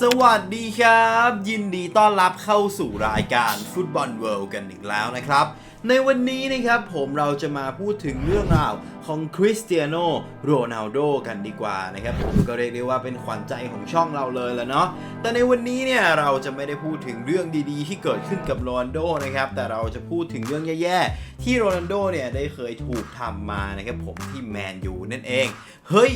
สวัสดีครับ ยินดีต้อนรับเข้าสู่รายการฟุตบอลเวิลด์กันอีกแล้วนะครับ ในวันนี้นะครับผมเราจะมาพูดถึงเรื่องราวของคริสเตียโนโรนัลโดกันดีกว่านะครับผมก็เรียกได้ว่าเป็นขวัญใจของช่องเราเลยแล้วเนาะแต่ในวันนี้เนี่ยเราจะไม่ได้พูดถึงเรื่องดีๆ ที่เกิดขึ้นกับโรนัลโดนะครับแต่เราจะพูดถึงเรื่องแย่ๆที่โรนัลโดเนี่ยได้เคยถูกทำมานะครับผมที่แมนยูนั่นเองเฮ้ย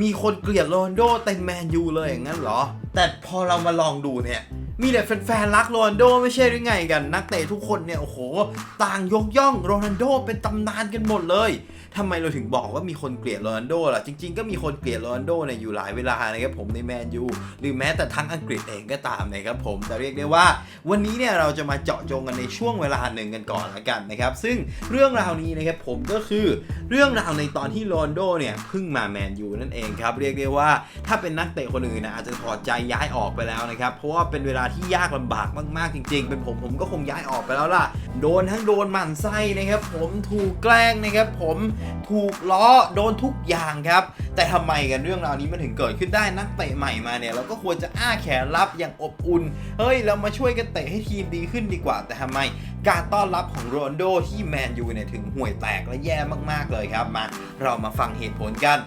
มีคนเกลียดโรนโดเต็มแมนยูเลยอย่างนั้นเหรอ แต่พอเรามาลองดูเนี่ย มีแต่แฟนๆรักโรนัลโดไม่ใช่หรือไงกัน นักเตะทุกคนเนี่ยโอ้โห ต่างยกย่องโรนัลโดเป็นตำนานกันหมดเลยทำไมเราถึงบอกว่ามีคนเกลียดโรนัลโดล่ะ จริงๆก็มีคนเกลียดโรนัลโดเนี่ยอยู่หลายเวลานะครับผมในแมนยูหรือแม้แต่ทั้งอังกฤษเองก็ตามนะครับผมแต่เรียกได้ว่า วันนี้เนี่ยเราจะมาเจาะจงกันในช่วงเวลาหนึ่งกันก่อนละกันนะครับซึ่งเรื่องราวนี้นะครับผมก็คือเรื่องราวในตอนที่โรนัลโดเนี่ยเพิ่งมาแมนยูนั่นเองครับเรียกได้ว่าถ้าเป็นนักเตะคนอื่นนะอาจจะถอดใจย้ายออกไปแล้วนะครับเพราะว่าเป็นเวลาที่ยากลำบากมากๆจริง ๆ เป็นผมผมก็คงย้ายออกไปแล้วล่ะ โดนทั้งโดนหมั่นไส้นะครับ ผมถูกแกล้งนะครับผมถูกล้อโดนทุกอย่างครับ แต่ทำไมกันเรื่องราวนี้มันถึงเกิดขึ้นได้นักเตะใหม่มาเนี่ยเราก็ควรจะอ้าแขนรับอย่างอบอุ่น เฮ้ยเรามาช่วยกันเตะให้ทีมดีขึ้นดีกว่า แต่ทำไมการต้อนรับของโรนโดที่แมนยูเนี่ยถึงห่วยแตกและแย่มากๆเลยครับมาเรามาฟังเหตุผลกัน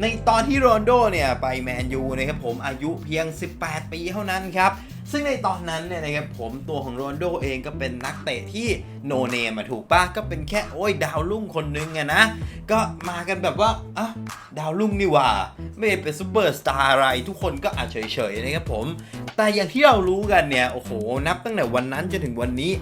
ในตอนที่โรนโดเนี่ยไปแมนยูนะครับผมอายุเพียง 18 ปีเท่านั้นครับ ซึ่งในตอนนั้นเนี่ยนะครับผมตัวของโรนโดเองก็เป็นนักเตะที่โนเนมมาถูกปะก็เป็นแค่โอ้ยดาวรุ่งคนนึงอะนะ ก็มากันแบบว่าอะดาวรุ่งนี่หว่า ไม่ได้เป็นซูเปอร์สตาร์อะไร ทุกคนก็อาจเฉยๆนะครับผม แต่อย่างที่เรารู้กันเนี่ย โอ้โห นับตั้งแต่วันนั้นจนถึงวันนี้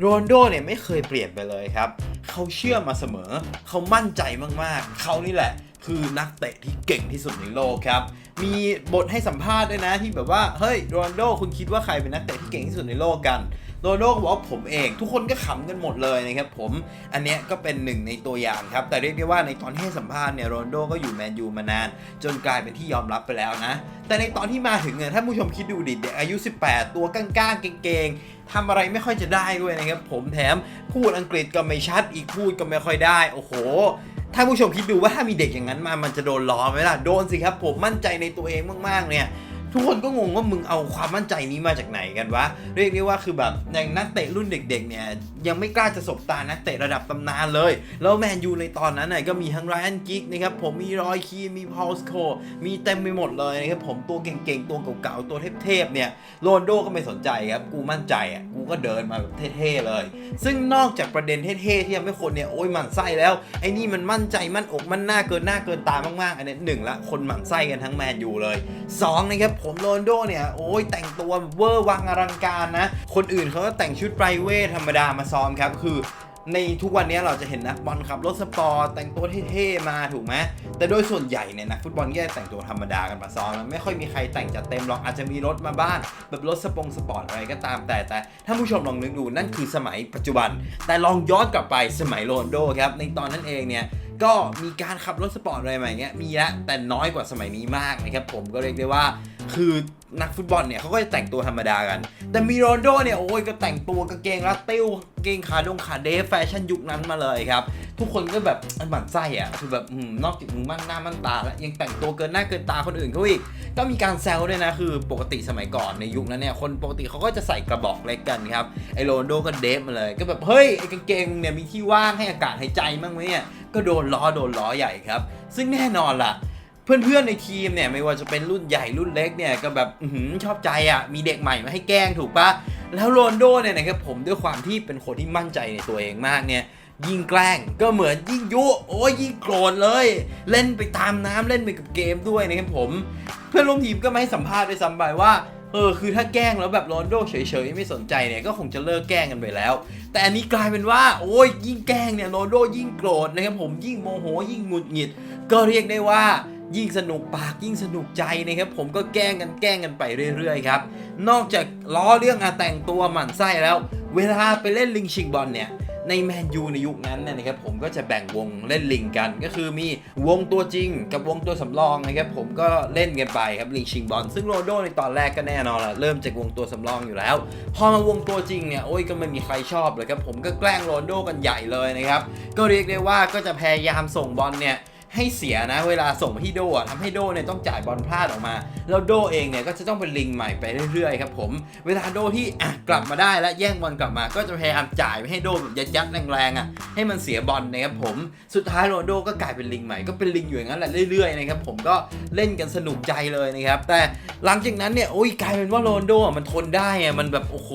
โรนโดเนี่ยไม่เคยเปลี่ยนไปเลยครับ เขาเชื่อมาเสมอ เขามั่นใจมากๆ เขานี่แหละ คือนักเตะที่เก่งที่สุดในโลกครับ มีบทให้สัมภาษณ์ด้วยนะที่แบบว่า เฮ้ยโรนลโดคุณคิดว่าใครเป็นนักเตะที่เก่งที่สุดในโลกกันโรนลโดก็บอกว่าผมเอง ทุกคนก็ขำกันหมดเลยนะครับผม อันเนี้ยก็เป็นหนึ่งในตัวอย่างครับ แต่เรียกได้ว่าในตอนให้สัมภาษณ์เนี่ยโรนลโดก็อยู่แมนยูมานาน จนกลายเป็นที่ยอมรับไปแล้วนะ แต่ในตอนที่มาถึงเนี่ยถ้าผู้ชมคิดดูดิเด็กอายุ 18 ตัวก้างๆเก่งๆทำอะไรไม่ค่อยจะได้ด้วยนะครับผมแถมพูดอังกฤษก็ไม่ชัดอีกพูดก็ไม่ค่อยได้ โอ้โห ถ้าผู้ชมคิดดูว่าถ้ามีเด็กอย่างนั้นมามันจะโดนล้อไหมล่ะ โดนสิครับผมมั่นใจในตัวเองมากๆเนี่ย ทุกคนก็งงว่ามึงเอาความมั่นใจนี้มาจากไหนกันวะ เรียกได้ว่าคือแบบอย่างนักเตะรุ่นเด็กๆเนี่ยยังไม่กล้าจะสบตานักเตะระดับตำนานเลย แล้วแมนยูในตอนนั้นน่ะก็มีทั้งไรอันกิกนะครับผมมีรอยคีมีพอลสโคมีเต็มไปหมดเลยนะครับผมตัวเก่งๆ ตัวเก่าๆ ตัวเทพๆเนี่ยโรนลโดก็ไม่สนใจครับ กูมั่นใจอะกูก็เดินมาแบบเท่ๆเลย ซึ่งนอกจากประเด็นเท่ๆที่ทำให้คนเนี่ยโอ้ยหมั่นไส้แล้วไอ้นี่มันมั่นใจมั่นอกมั่นหน้าเกินหน้าเกินตามากๆอันนี้หนึ่งละคนหมั่นไส้กันทั้งแมนยูเลยสองนะครับผมโรนโดเนี่ยโอ้ยแต่งตัวเวอร์วังอลังการนะ คนอื่นเขาก็แต่งชุดไพรเวทธรรมดามาซ้อมครับ คือในทุกวันนี้เราจะเห็นนักบอลขับรถสปอร์ตแต่งตัวเท่ๆมาถูกไหมแต่โดยส่วนใหญ่เนี่ยนักฟุตบอลก็จะแต่งตัวธรรมดากันมาซ้อมไม่ค่อยมีใครแต่งจัดเต็มหรอกอาจจะมีรถมาบ้างแบบรถสปงสปอร์ตอะไรก็ตามแต่แต่ถ้าผู้ชมลองนึกดูนั่นคือสมัยปัจจุบัน แต่ลองย้อนกลับไปสมัยโรนโดครับในตอนนั้นเองเนี่ยก็มีการขับรถสปอร์ตอะไรมาอย่เงี้ยมีล้วแต่น้อยกว่าสมัยนี้มากนะครับผมก็เรียกได้ว่า คือนักฟุตบอลเนี่ยเขาก็จะแต่งตัวธรรมดากัน แต่มีโรนโดเนี่ยโอ้ยก็แต่งตัวกางเกงรัดติ้วกางเกงขาดงขาเดฟแฟชั่นยุคนั้นมาเลยครับ ทุกคนก็แบบอันหมั่นไส้อะคือแบบนอกจากมึงมั่นหน้ามั่นตาแล้วยังแต่งตัวเกินหน้าเกินตาคนอื่นเขาอีกก็มีการแซวด้วยนะคือปกติสมัยก่อนในยุคนั้นเนี่ยคนปกติเขาก็จะใส่กระบอกเล็กกันครับไอโรนโดก็เดฟมาเลยก็แบบเฮ้ยไอกางเกงเนี่ยมีที่ว่างให้อากาศหายใจบ้งไหมเนี่ยก็โดนล้อโดนล้อใหญ่ครับ ซึ่งแน่นอนล่ะ เพื่อนๆในทีมเนี่ยไม่ว่าจะเป็นรุ่นใหญ่รุ่นเล็กเนี่ยก็แบบอชอบใจอะมีเด็กใหม่มาให้แกล้งถูกปะแล้วโรนโดเนี่ยนะครับผมด้วยความที่เป็นคนที่มั่นใจในตัวเองมากเนี่ยยิ่งแกล้งก็เหมือนยิ่งยุโอ้ยยิ่งโกรธเลย เล่นไปตามน้ำเล่นไปกับเกมด้วยนะครับผม เพื่อนร่วมทีมก็ไม่ให้สัมภาษณ์ด้วยซ้ำไปว่าเออคือถ้าแกล้งแล้วแบบโรนโดเฉยๆไม่สนใจเนี่ยก็คงจะเลิกแกล้งกันไปแล้ว แต่อันนี้กลายเป็นว่า โอ้ยยิ่งแกล้งเนี่ยโรนโดยิ่งโกรธนะครับผมยิ่งโมโหยิ่งหงุดหงิด ก็เรียกได้ว่า ยิ่งสนุกปากยิ่งสนุกใจนะครับผมก็แกล้งกันแกล้งกันไปเรื่อยๆครับนอกจากล้อเรื่องอาแต่งตัวหมั่นไส้แล้ว เวลาไปเล่นลิงชิงบอลเนี่ยในแมนยูในยุคนั้นเนี่ยนะครับผมก็จะแบ่งวงเล่นลิงกัน ก็คือมีวงตัวจริงกับวงตัวสำรองนะครับผมก็เล่นกันไปครับลิงชิงบอลซึ่งโรนโดในตอนแรกก็แน่นอนละเริ่มจากวงตัวสำรองอยู่แล้ว พอมาวงตัวจริงเนี่ยโอ้ยก็ไม่มีใครชอบเลยครับผมก็แกล้งโรนโดกันใหญ่เลยนะครับก็เรียกได้ว่าก็จะพยายามส่งบอลเนี่ย ให้เสียนะ เวลาส่งมาที่โดะทำให้โดเนี่ยต้องจ่ายบอลพลาดออกมา แล้วโดเองเนี่ยก็จะต้องเป็นลิงใหม่ไปเรื่อยๆครับผมเวลาโดที่อะกลับมาได้แล้วแย่งบอลกลับมา ก็จะพยายามจ่ายไปให้โดแบบยัดๆแรงๆอะให้มันเสียบอลนะครับผมสุดท้ายโรนโดก็กลายเป็นลิงใหม่ก็เป็นลิงอยู่อย่างนั้นแหละเรื่อยๆนะครับผมก็เล่นกันสนุกใจเลยนะครับแต่หลังจากนั้นเนี่ยโอ้ยกลายเป็นว่าโรนโดมันทนได้อะมันแบบโอ้โห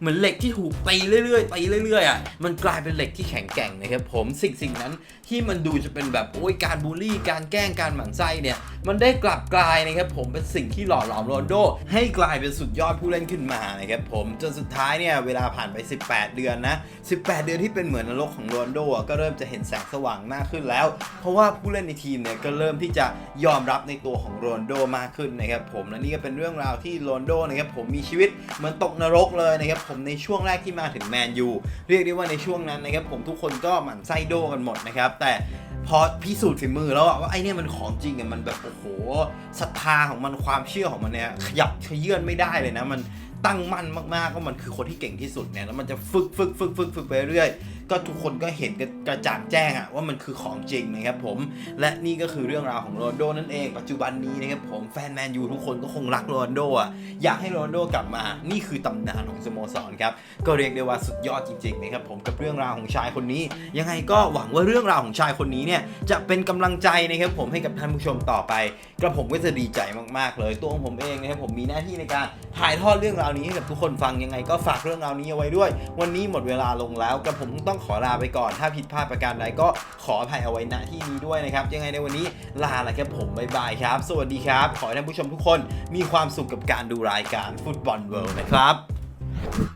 เหมือนเหล็กที่ถูกตีเรื่อยๆตีเรื่อยๆอะมันกลายเป็นเหล็กที่แข็งแกร่งนะครับผมสิ่งสิ่งนั้นที่มันดูจะเป็นแบบโอ้ยการบูลลี่ การแกล้งการหมั่นไส้เนี่ย มันได้กลับกลายนะครับผมเป็นสิ่งที่หล่อหลอมโรนโด ให้กลายเป็นสุดยอดผู้เล่นขึ้นมานะครับผมจนสุดท้ายเนี่ยเวลาผ่านไป 18 เดือนนะ 18 เดือนที่เป็นเหมือนนรกของโรนโดก็เริ่มจะเห็นแสงสว่างมากขึ้นแล้ว เพราะว่าผู้เล่นในทีมเนี่ยก็เริ่มที่จะยอมรับในตัวของโรนโดมากขึ้นนะครับผมและนี่ก็เป็นเรื่องราวที่โรนโดนะครับผมมีชีวิตเหมือนตกนรกเลยนะครับผมในช่วงแรกที่มาถึงแมนยูเรียกได้ว่าในช่วงนั้นนะครับผมทุกคนก็หมั่นไส้โดกันหมดนะครับแต่ พอพิสูจน์ฝีมือแล้วว่าไอ้เนี่ยมันของจริงอะมันแบบโอ้โหศรัทธาของมันความเชื่อของมันเนี่ยขยับขยื่นไม่ได้เลยนะ มันตั้งมั่นมากๆก็มันคือคนที่เก่งที่สุดเนี่ยแล้วมันจะฝึกฝึกฝึกฝึกฝึกไปเรื่อย ก็ทุกคนก็เห็นกันกระจ่างแจ้งอะว่ามันคือของจริงนะครับผม และนี่ก็คือเรื่องราวของโรนโดนั่นเอง ปัจจุบันนี้นะครับผมแฟนแมนยูทุกคนก็คงรักโรนโดอะอยากให้โรนโดกลับมา นี่คือตำนานของสโมสรครับ ก็เรียกได้ว่าสุดยอดจริงๆนะครับผมกับเรื่องราวของชายคนนี้ ยังไงก็หวังว่าเรื่องราวของชายคนนี้เนี่ยจะเป็นกำลังใจนะครับผมให้กับท่านผู้ชมต่อไปกระผมก็จะดีใจมากๆ เลยตัวของผมเองนะครับผมมีหน้าที่ในการถ่ายทอดเรื่องราวนี้ให้กับทุกคนฟังยังไง ก็ฝากเรื่องราวนี้เอาไว้ด้วย วันนี้หมดเวลาลงแล้วกระผมต้องต้องขอลาไปก่อน ถ้าผิดพลาดประการใดก็ขออภัยเอาไว้ณที่นี้ด้วยนะครับ ยังไงในวันนี้ลาละครับผมบ๊ายบายครับ สวัสดีครับ ขอให้ท่านผู้ชมทุกคนมีความสุขกับการดูรายการฟุตบอลเวิลด์นะครับ